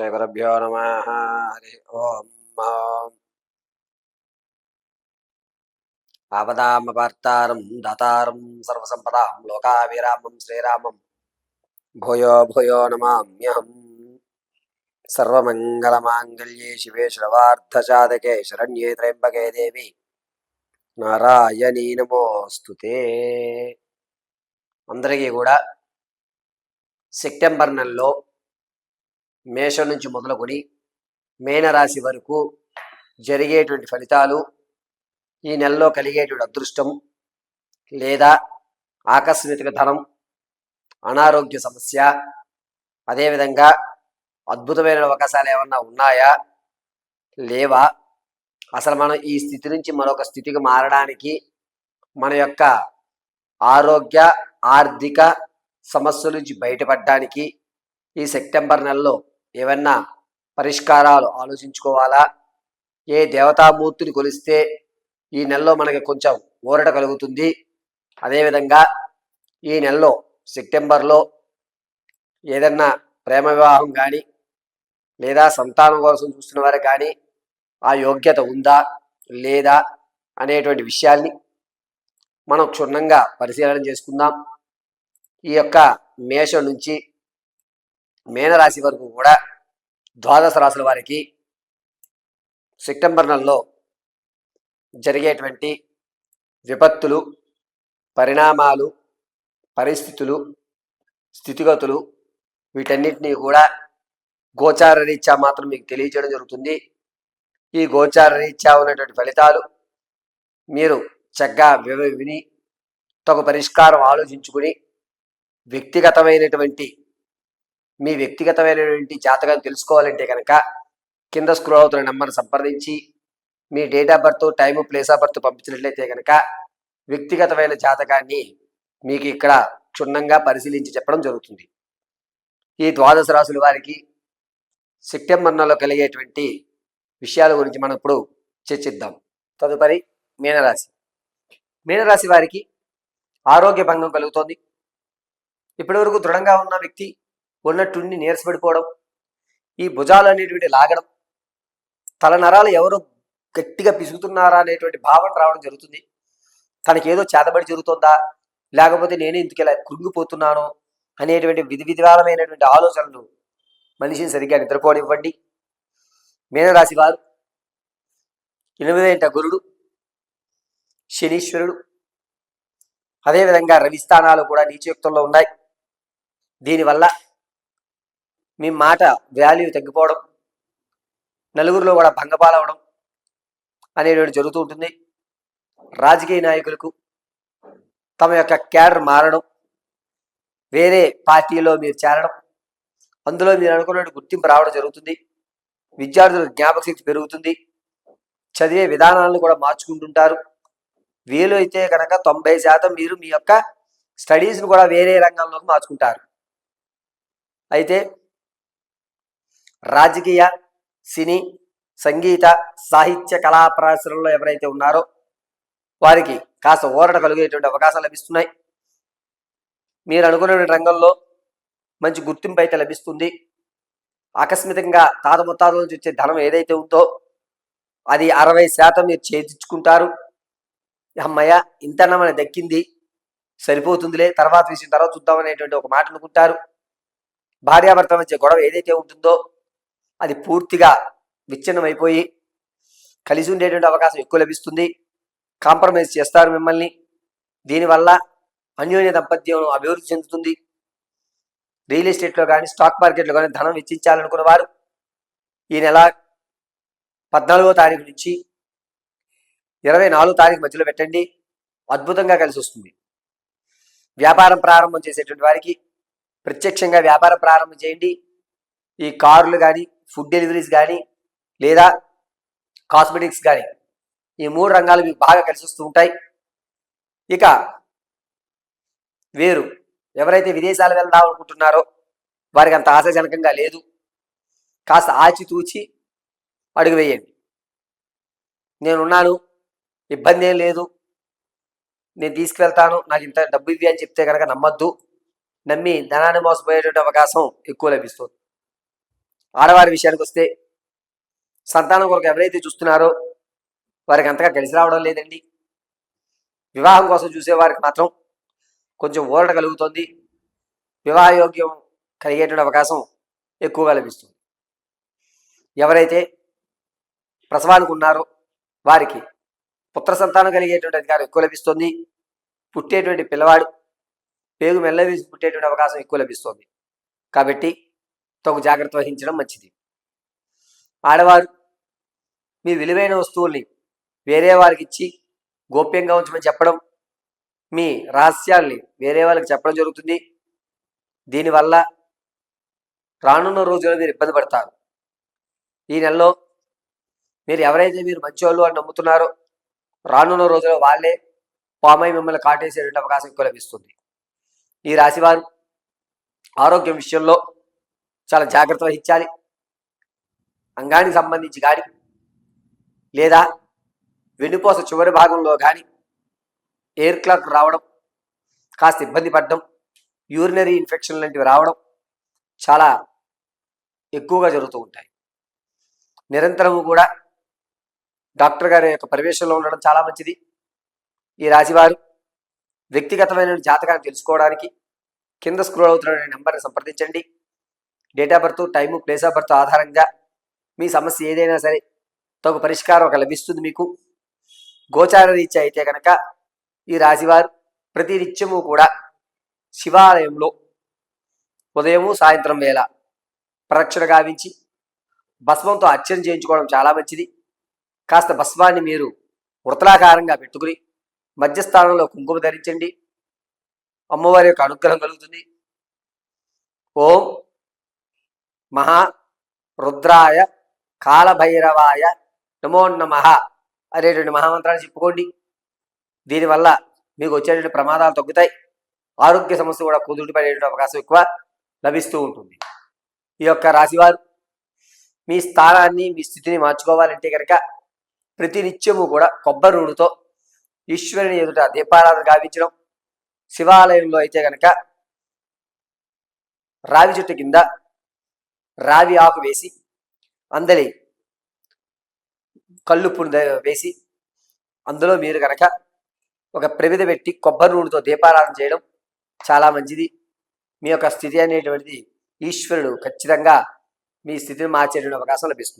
శ్రీగురుభ్యో నమ హరి ఓం ఆపదామపార్తారం దాతారం సర్వసంపదాం లోకాభిరామం శ్రీరామం భూయో భూయో నమామ్యహం సర్వమంగళమాంగళ్యే శివే శ్రవార్థసాధకే శరణ్యే త్రయంబకే దేవి నారాయణీ నమోస్తుతే అందరికీ కూడా సెప్టెంబర్ నెలలో మేషం నుంచి మొదలుకొని మేనరాశి వరకు జరిగేటువంటి ఫలితాలు ఈ నెలలో కలిగేటువంటి అదృష్టం లేదా ఆకస్మిక ధనం అనారోగ్య సమస్య అదేవిధంగా అద్భుతమైన అవకాశాలు ఏమన్నా ఉన్నాయా? లేవా? అసలు మనం ఈ స్థితి నుంచి మరొక స్థితికి మారడానికి మన యొక్క ఆరోగ్య ఆర్థిక సమస్యల నుంచి బయటపడడానికి ఈ సెప్టెంబర్ నెలలో ఏమన్నా పరిష్కారాలు ఆలోచించుకోవాలా? ఏ దేవతామూర్తిని కొలిస్తే ఈ నెలలో మనకి కొంచెం ఊరట కలుగుతుంది? అదేవిధంగా ఈ నెలలో సెప్టెంబర్లో ఏదన్నా ప్రేమ వివాహం కానీ లేదా సంతానం కోసం చూస్తున్న వారు కానీ ఆ యోగ్యత ఉందా లేదా అనేటువంటి విషయాల్ని మనం క్షుణ్ణంగా పరిశీలన చేసుకుందాం. ఈ యొక్క మేషం నుంచి మేనరాశి వరకు కూడా ద్వాదశ రాశుల వారికి సెప్టెంబర్ నెలలో జరిగేటువంటి విపత్తులు పరిణామాలు పరిస్థితులు స్థితిగతులు వీటన్నిటినీ కూడా గోచార రీత్యా మాత్రం మీకు తెలియజేయడం జరుగుతుంది. ఈ గోచార రీత్యా ఉన్నటువంటి ఫలితాలు మీరు చక్కగా వివ విని తగు పరిష్కారం ఆలోచించుకుని వ్యక్తిగతమైనటువంటి మీ వ్యక్తిగతమైనటువంటి జాతకాన్ని తెలుసుకోవాలంటే కనుక కింద స్క్రోల్ అవుతున్న నెంబర్ని సంప్రదించి మీ date of birth time place of birth పంపించినట్లయితే కనుక వ్యక్తిగతమైన జాతకాన్ని మీకు ఇక్కడ క్షుణ్ణంగా పరిశీలించి చెప్పడం జరుగుతుంది. ఈ ద్వాదశ రాశుల వారికి సెప్టెంబర్ నెలలో కలిగేటువంటి విషయాల గురించి మనం ఇప్పుడు చర్చిద్దాం. తదుపరి మీనరాశి. మీనరాశి వారికి ఆరోగ్య భంగం కలుగుతోంది. ఇప్పటివరకు దృఢంగా ఉన్న వ్యక్తి ఉన్నట్టుండి నీరసపడిపోవడం ఈ భుజాలు అనేటువంటి లాగడం తల నరాలు ఎవరు గట్టిగా పిసుగుతున్నారా అనేటువంటి భావన రావడం జరుగుతుంది. తనకి ఏదో చేతబడి జరుగుతుందా? లేకపోతే నేనే ఇందుకు ఇలా కృంగిపోతున్నాను? అనేటువంటి విధి విధాలమైనటువంటి ఆలోచనలు మనిషిని సరిగ్గా నిద్రపోనివ్వండి. మీనరాశి వారు ఎనిమిదేంట గురుడు శనీశ్వరుడు అదేవిధంగా రవి స్థానాలు కూడా నీచయుక్తంలో ఉన్నాయి. దీనివల్ల మీ మాట వాల్యూ తగ్గిపోవడం నలుగురిలో కూడా భంగపాలవడం అనేటువంటి జరుగుతూ ఉంటుంది. రాజకీయ నాయకులకు తమ యొక్క క్యాడర్ మారడం వేరే పార్టీలో మీరు చేరడం అందులో మీరు అనుకున్నట్టు గుర్తింపు రావడం జరుగుతుంది. విద్యార్థుల జ్ఞాపక శక్తి పెరుగుతుంది. చదివే విధానాలను కూడా మార్చుకుంటుంటారు. వీలు అయితే కనుక తొంభై శాతం మీరు మీ యొక్క స్టడీస్ను కూడా వేరే రంగంలోకి మార్చుకుంటారు. అయితే రాజకీయ సినీ సంగీత సాహిత్య కళా పరిశ్రమలో ఎవరైతే ఉన్నారో వారికి కాస్త ఊరట కలిగేటువంటి అవకాశాలు లభిస్తున్నాయి. మీరు అనుకున్న రంగంలో మంచి గుర్తింపు అయితే లభిస్తుంది. ఆకస్మికంగా తాత ముత్తాతల నుంచి వచ్చే ధనం ఏదైతే ఉందో అది అరవై శాతం మీరు చేయించుకుంటారు. అమ్మయ్య ఇంతన్నా మనకి దక్కింది సరిపోతుందిలే తర్వాత విషయం తర్వాత చూద్దామనేటువంటి ఒక మాట అనుకుంటారు. భార్యాభర్త మధ్య గొడవ ఏదైతే ఉంటుందో అది పూర్తిగా విచ్ఛిన్నం అయిపోయి కలిసి ఉండేటువంటి అవకాశం ఎక్కువ లభిస్తుంది. కాంప్రమైజ్ చేస్తారు మిమ్మల్ని. దీనివల్ల అన్యోన్య దాంపత్యం అభివృద్ధి చెందుతుంది. రియల్ ఎస్టేట్లో కానీ స్టాక్ మార్కెట్లో కానీ ధనం వెచ్చించాలనుకున్న వారు ఈ నెల పద్నాలుగో తారీఖు నుంచి ఇరవై నాలుగో తారీఖు మధ్యలో పెట్టండి. అద్భుతంగా కలిసి వస్తుంది వ్యాపారం ప్రారంభం చేసేటువంటి వారికి ప్రత్యక్షంగా వ్యాపారం ప్రారంభం చేయండి. ఈ కార్లు కానీ ఫుడ్ డెలివరీస్ కానీ లేదా కాస్మెటిక్స్ కానీ ఈ మూడు రంగాలు మీకు బాగా కలిసి వస్తూ ఉంటాయి. ఇక వేరు. ఎవరైతే విదేశాలు వెళ్దాం అనుకుంటున్నారో వారికి అంత ఆశాజనకంగా లేదు. కాస్త ఆచితూచి అడుగు వేయండి. నేనున్నాను ఇబ్బంది ఏం లేదు. నేను తీసుకువెళ్తాను నాకు ఇంత డబ్బు ఇవి అని చెప్తే కనుక నమ్మద్దు. నమ్మి ధనాన్ని మోసపోయేటువంటి అవకాశం ఎక్కువ లభిస్తుంది. ఆడవారి విషయానికి వస్తే సంతానం కొరకు ఎవరైతే చూస్తున్నారో వారికి అంతగా కలిసి రావడం లేదండి. వివాహం కోసం చూసే వారికి మాత్రం కొంచెం ఊరట కలుగుతుంది. వివాహయోగ్యం కలిగేటువంటి అవకాశం ఎక్కువగా లభిస్తుంది. ఎవరైతే ప్రసవానికి ఉన్నారో వారికి పుత్ర సంతానం కలిగేటువంటి అధికారం ఎక్కువ లభిస్తుంది. పుట్టేటువంటి పిల్లవాడు పేగు మెల్లవేసి పుట్టేటువంటి అవకాశం ఎక్కువ లభిస్తుంది. కాబట్టి తగు జాగ్రత్త వహించడం మంచిది. ఆడవారు మీ విలువైన వస్తువుల్ని వేరే వారికి ఇచ్చి గోప్యంగా ఉంచమని చెప్పడం మీ రహస్యాల్ని వేరే వాళ్ళకి చెప్పడం జరుగుతుంది. దీనివల్ల రానున్న రోజుల్లో మీరు ఇబ్బంది పడతారు. ఈ నెలలో మీరు ఎవరైతే మీరు మంచివాళ్ళు అని నమ్ముతున్నారో రానున్న రోజుల్లో వాళ్ళే పామై మిమ్మల్ని కాటేసేటువంటి అవకాశం ఎక్కువ లభిస్తుంది. ఈ రాశివారు ఆరోగ్యం విషయంలో చాలా జాగ్రత్త వహించాలి అంగానికి సంబంధించి కానీ లేదా వెన్నుపోస చివరి భాగంలో కానీ ఎయిర్ క్లాక్ రావడం కాస్త ఇబ్బంది పడడం యూరినరీ ఇన్ఫెక్షన్ లాంటివి రావడం చాలా ఎక్కువగా జరుగుతూ ఉంటాయి. నిరంతరము కూడా డాక్టర్ గారి యొక్క పరివేశంలో ఉండడం చాలా మంచిది. ఈ రాశివారు వ్యక్తిగతమైన జాతకాన్ని తెలుసుకోవడానికి కింద స్క్రోల్ అవుతున్న నెంబర్ని సంప్రదించండి. Date of birth time place of birth ఆధారంగా మీ సమస్య ఏదైనా సరే తగు పరిష్కారం ఒక లభిస్తుంది మీకు. గోచార రీత్యా అయితే కనుక ఈ రాశివారు ప్రతి నిత్యము కూడా శివాలయంలో ఉదయము సాయంత్రం వేళ ప్రదక్షిణ గావించి భస్మంతో అర్చన చేయించుకోవడం చాలా మంచిది. కాస్త భస్మాన్ని మీరు వృతలాకారంగా పెట్టుకుని మధ్యస్థానంలో కుంకుమ ధరించండి. అమ్మవారి యొక్క అనుగ్రహం కలుగుతుంది. ఓం మహా రుద్రాయ కాలభైరవాయ నమో నమ అనేటువంటి మహామంత్రాన్ని చెప్పుకోండి. దీనివల్ల మీకు వచ్చేటువంటి ప్రమాదాలు తగ్గుతాయి. ఆరోగ్య సమస్య కూడా కుదుటిపడేటువంటి అవకాశం ఎక్కువ లభిస్తూ ఉంటుంది. ఈ యొక్క రాశివారు మీ స్థానాన్ని మీ స్థితిని మార్చుకోవాలంటే కనుక ప్రతినిత్యము కూడా కొబ్బరి నూనెతో ఈశ్వరుని ఎదుట దీపారాధన గావించడం శివాలయంలో అయితే కనుక రావి చెట్టు కింద రావి ఆకు వేసి అందలి కల్లుప్పును వేసి అందులో మీరు కనుక ఒక ప్రమిద పెట్టి కొబ్బరి నూనెతో దీపారాధన చేయడం చాలా మంచిది. మీ యొక్క స్థితి అనేటువంటిది ఈశ్వరుడు ఖచ్చితంగా మీ స్థితిని మార్చేటువంటి అవకాశం లభిస్తుంది.